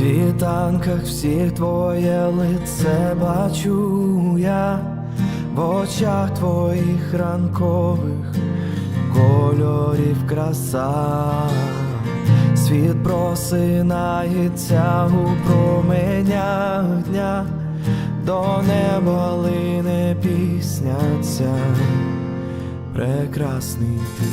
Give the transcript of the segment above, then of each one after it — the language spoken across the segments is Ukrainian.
світанках всіх твоє лице бачу я в очах твоїх ранкових кольорів краса. Світ просинається у променях дня, до неба лине пісня ця, прекрасний ти.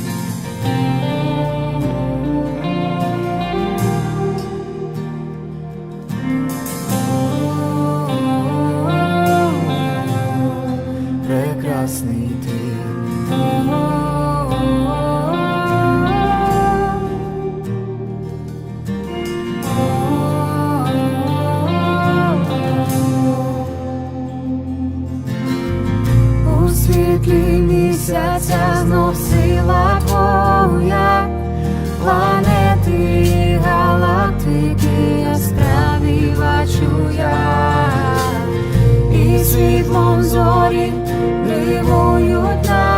Світлі місяця знов сила твоя, планети галактики яскраві бачу я, і світлом зорі дивують нас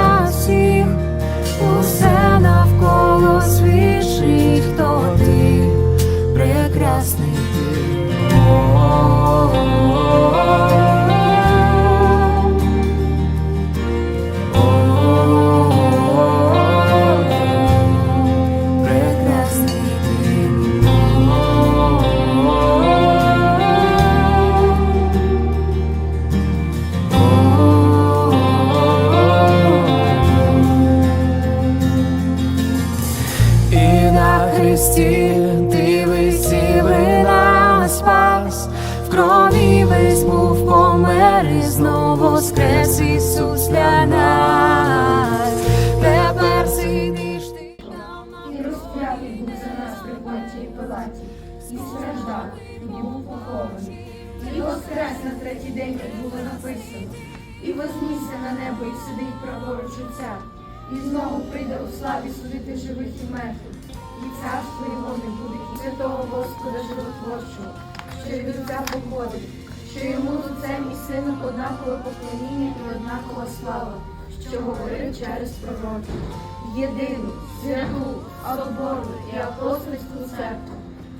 В крові весь був помер і знову воскрес Ісус для нас. Тепер сидиш ти на І розп'ятий був за нас при понтії Пилаті, і страждав, і був похований. І воскрес на третій день, як було написано, і вознісся на небо, і сидить праворуч Отця, і знову прийде у славі судити живих і мертвих, і царство його не буде і святого Господа животворчого, що від Отця походить, що йому з Отцем і сином однакове поклоніння і однакова слава, що говорив через пророків єдину, святу, соборну і апостольську церкву.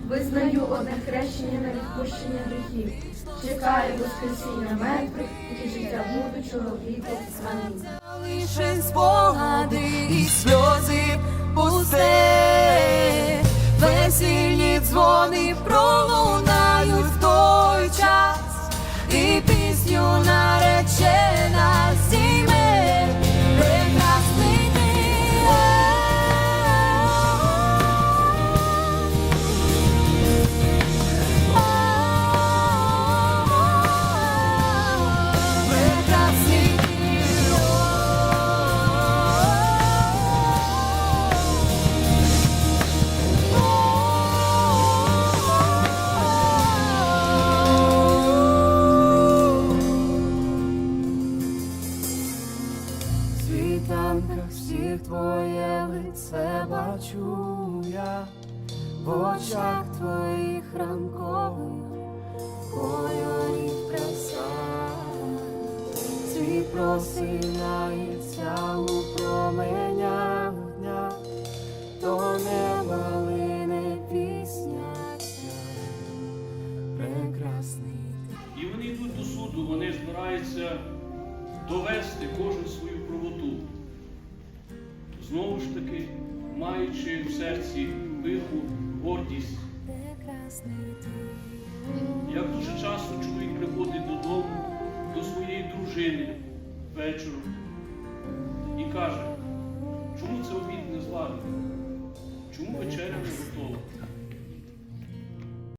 Визнаю одне хрещення на відпущення гріхів. Чекаю воскресіння мертвих і життя будучого віку. Амінь. лише спогади і сльози пусте. Весільні дзвони пролунають світанках всіх твоє лице бачу я в очах твоїх ранкових кольорів краса. Світ просинається у променях дня, до неба лине пісня прекрасний. І вони йдуть до суду, вони збираються довести кожен свою правоту. Знову ж таки, маючи в серці пиху, гордість, як дуже часто чоловік приходить додому до своєї дружини вечором і каже, чому це обід не зварений? Чому вечеря не готова?